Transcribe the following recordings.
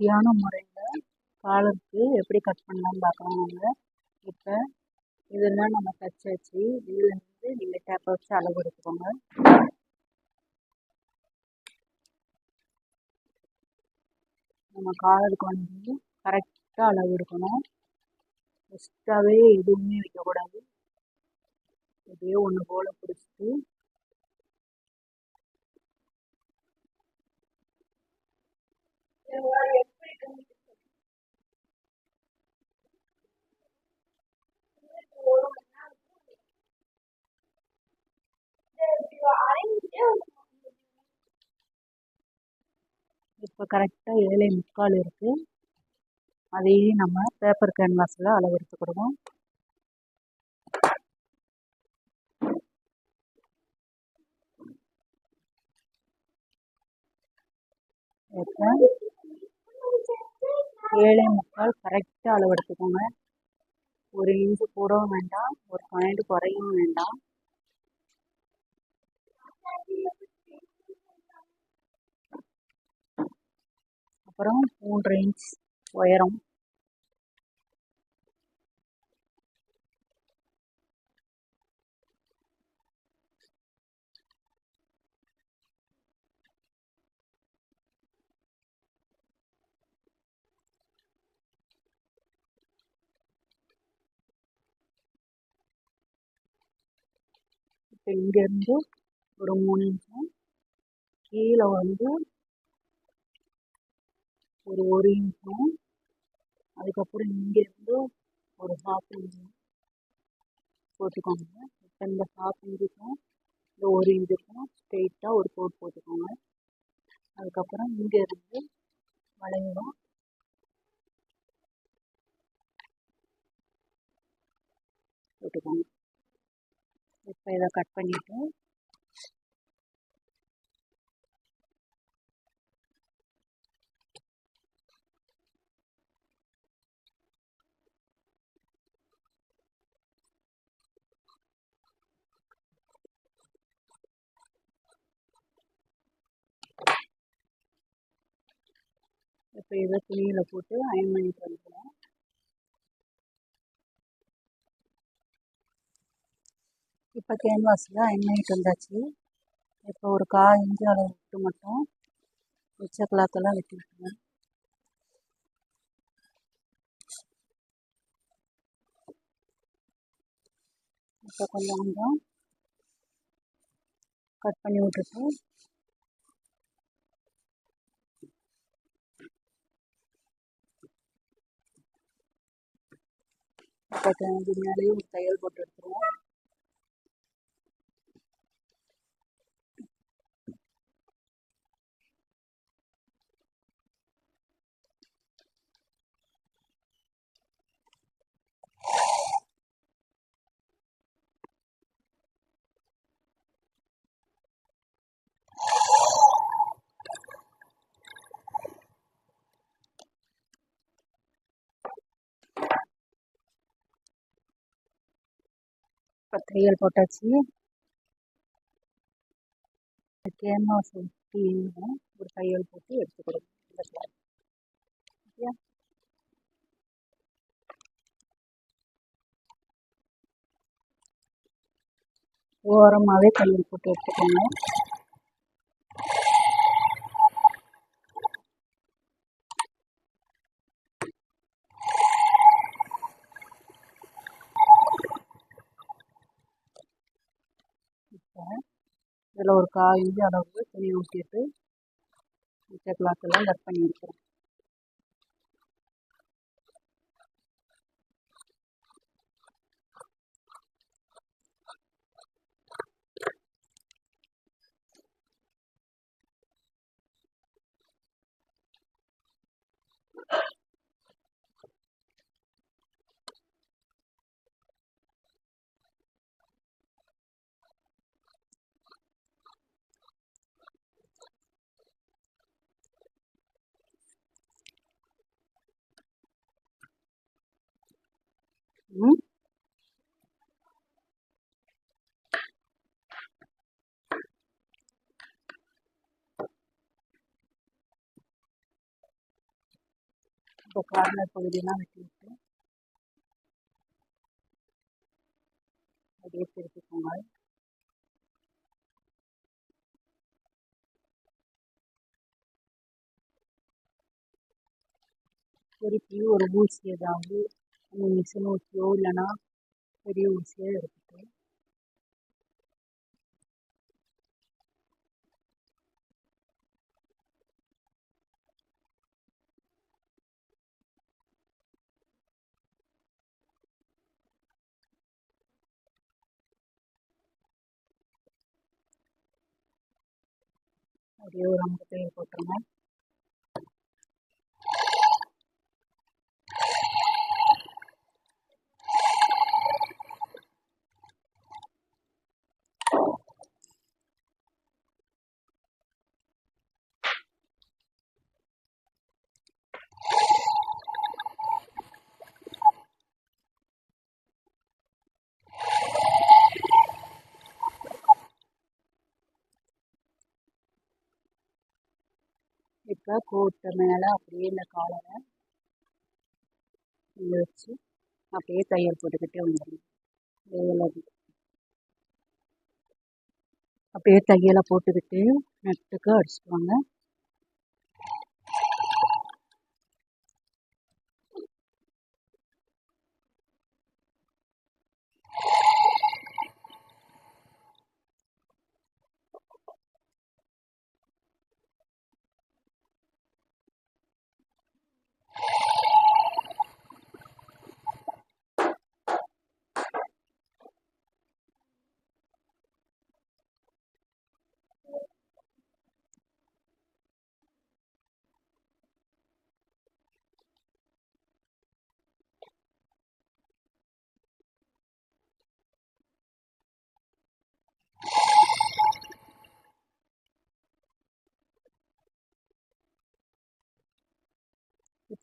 ஈஸியான முறையில் காலருக்கு எப்படி கட் பண்ணலான்னு பார்க்கலாம் வாங்க. இப்போ இதெல்லாம் நம்ம தைச்சாச்சு இதுலேருந்து நீங்கள் டேப்பை வச்சு அளவு எடுத்துக்கோங்க. நம்ம காலருக்கு வந்து கரெக்டாக அளவு எடுக்கணும். எக்ஸ்ட்ராவே எதுவுமே வைக்கக்கூடாது. எப்படியோ ஒன்று போல் பிடிச்சிட்டு இப்போ கரெக்டாக ஏழை முக்கால் இருக்குது அதையும் நம்ம பேப்பர் கேன்வாஸில் அளவு எடுத்துக்கிடுவோம் இப்போ ஏழே முக்கால் கரெக்டாக அளவு எடுத்துக்கோங்க ஒரு இன்ச்சு கூடவும் வேண்டாம் ஒரு பாயிண்ட் குறையவும் வேண்டாம். அப்புறம் மூன்று இன்ச் உயரம். இங்கேருந்து ஒரு மூணு இன்ச்சும் கீழே வந்து ஒரு ஒரு இன்ச்சும் அதுக்கப்புறம் இங்கேருந்து ஒரு ஹாஃப் இன்ச்சும் போட்டுக்கோங்க. இப்போ இந்த ஹாஃப் இன்ச்சுக்கும் இந்த ஒரு இன்ச்சுக்கும் ஸ்ட்ரெயிட்டாக ஒரு கோட் போட்டுக்கோங்க. அதுக்கப்புறம் இங்கேருந்து வளையவும். போட்டுக்கோங்க. இப்போ இதை கட் பண்ணிவிட்டு இப்போ இதை துணியில் போட்டு அயன் பண்ணிட்டு வந்துடுவோம் இப்போ கேன்வாஸில் அயன் பண்ணிட்டு வந்தாச்சு. இப்போ ஒரு கா இன்ச்சு அளவு விட்டு மட்டும் மிச்ச கிளாத்தெல்லாம் வெட்டி விட்டுருவேன் இப்போ கொஞ்சம் கொஞ்சம் கட் பண்ணி விட்டுட்டு இப்போ மேலேயும் ஒரு தையல் போட்டு எடுத்துருவோம். இப்போ தையல் போட்டாச்சு கேன்வாஸ் ஒட்டி ஒரு தையல் போட்டு எடுத்து இந்த ஓகே. ஓரமாகவே தையல் போட்டு எடுத்துக்கோங்க இப்போ இதில் ஒரு காய் அளவு அளவுக்கு துணி ஊற்றிட்டு மிச்ச கிளாத்தெல்லாம் கட் பண்ணி இப்போ கார்னர் பகுதியெல்லாம் வெட்டிவிட்டு அப்படியே திருப்பிக்கோங்க திருப்பி ஒரு ஊசி ஏதாவது மிஷின் ஊசியோ இல்லைன்னா பெரிய ஊசியோ எடுத்துட்டு அப்படியே ஒரு ஐம்பது தையல் போட்டுருங்க இப்போ கோட்டை மேலே அப்படியே இந்த காலரை இங்கே வச்சு அப்படியே தையல் போட்டுக்கிட்டே வந்துடணும். அப்படியே தையலை போட்டுக்கிட்டு நட்டுக்கு அடிச்சுக்குவாங்க.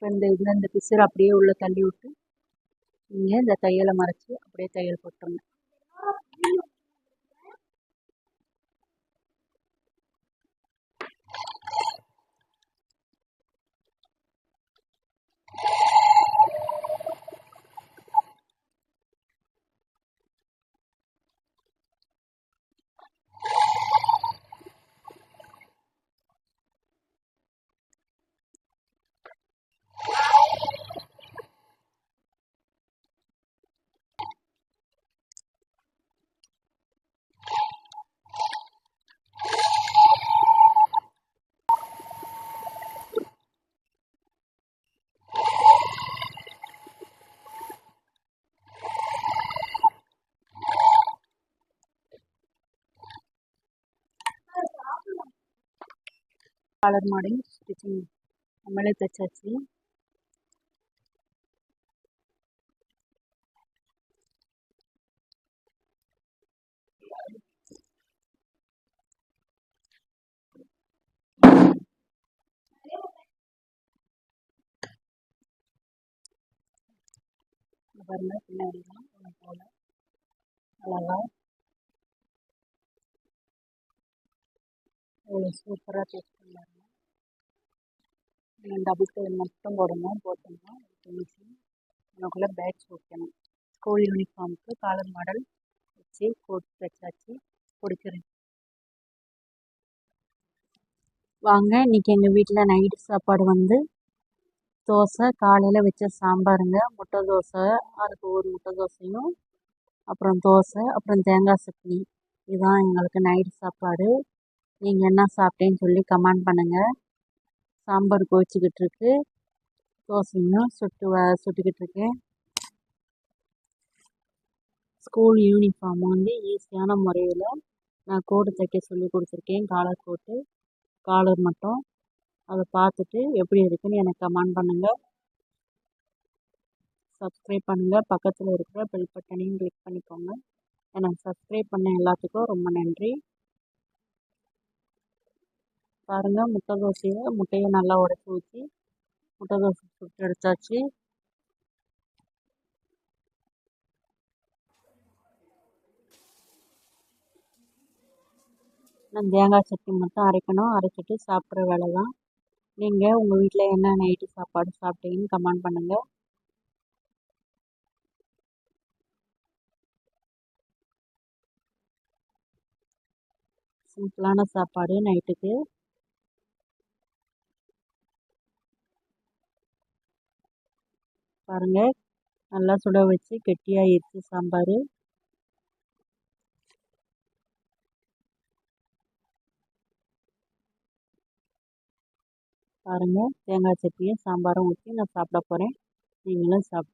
இப்போ இந்த இதில் இந்த பிசர் அப்படியே உள்ளே தள்ளி விட்டு நீங்கள் இந்த தையலை மறைச்சி அப்படியே தையல் போட்டுருங்க. காலர் மாடல் ஸ்டிச்சிங் நம்மளே தைச்சாச்சு. இங்க பாருங்க பின்னாடிலாம் ஒன்று போல. அழகா எவ்வளோ சூப்பராக டேஸ்ட் பண்ணாரு டபுள் தையல் மட்டும் போடணும். போட்டோம்னா பேட்ச் வைக்கணும். ஸ்கூல் யூனிஃபார்முக்கு காலர் மாடல் வச்சு கோட் தைச்சாச்சு பிடிச்சிருக்கு வாங்க இன்றைக்கி எங்கள் வீட்டில் நைட்டு சாப்பாடு வந்து தோசை காலையில் வச்ச சாம்பாருங்க முட்டை தோசை அதுக்கு ஒரு முட்டை தோசையும் அப்புறம் தோசை அப்புறம் தேங்காய் சட்னி. இதுதான் எங்களுக்கு நைட்டு சாப்பாடு. நீங்கள் என்ன சாப்பிட்டேன்னு சொல்லி கமெண்ட் பண்ணுங்கள் சாம்பார் கொதிச்சுக்கிட்டு இருக்கு தோசையும் சுட்டு வ சுட்டுக்கிட்டு இருக்கேன் ஸ்கூல் யூனிஃபார்ம் வந்து ஈஸியான முறையில் நான் கோடு தைக்க சொல்லி கொடுத்துருக்கேன். காலர் கோட்டு காலர் மட்டும். அதை பார்த்துட்டு எப்படி இருக்குன்னு எனக்கு கமெண்ட் பண்ணுங்கள் சப்ஸ்கிரைப் பண்ணுங்கள் பக்கத்தில் இருக்கிற பெல் பட்டனையும் கிளிக் பண்ணிக்கோங்க. எனக்கு சப்ஸ்கிரைப் பண்ண எல்லாத்துக்கும் ரொம்ப நன்றி. பாருங்கள் முட்டை தோசையை முட்டையை நல்லா உடச்சி ஊற்றி முட்டை தோசை சுட்டு எடுத்தாச்சு. நான் தேங்காய் சட்னி மட்டும் அரைக்கணும். அரைச்சிட்டு சாப்பிட்ற வேலை தான் நீங்கள் உங்கள் வீட்டில் என்ன நைட்டு சாப்பாடு சாப்பிட்டீங்கன்னு கமெண்ட் பண்ணுங்கள் சிம்பிளான சாப்பாடு நைட்டுக்கு. பாருங்கள் நல்லா சுட வச்சு கெட்டியாகிடுச்சு சாம்பார். பாருங்கள் தேங்காய் சட்னியும் சாம்பாரும் ஊற்றி நான் சாப்பிட போகிறேன் நீங்களும் சாப்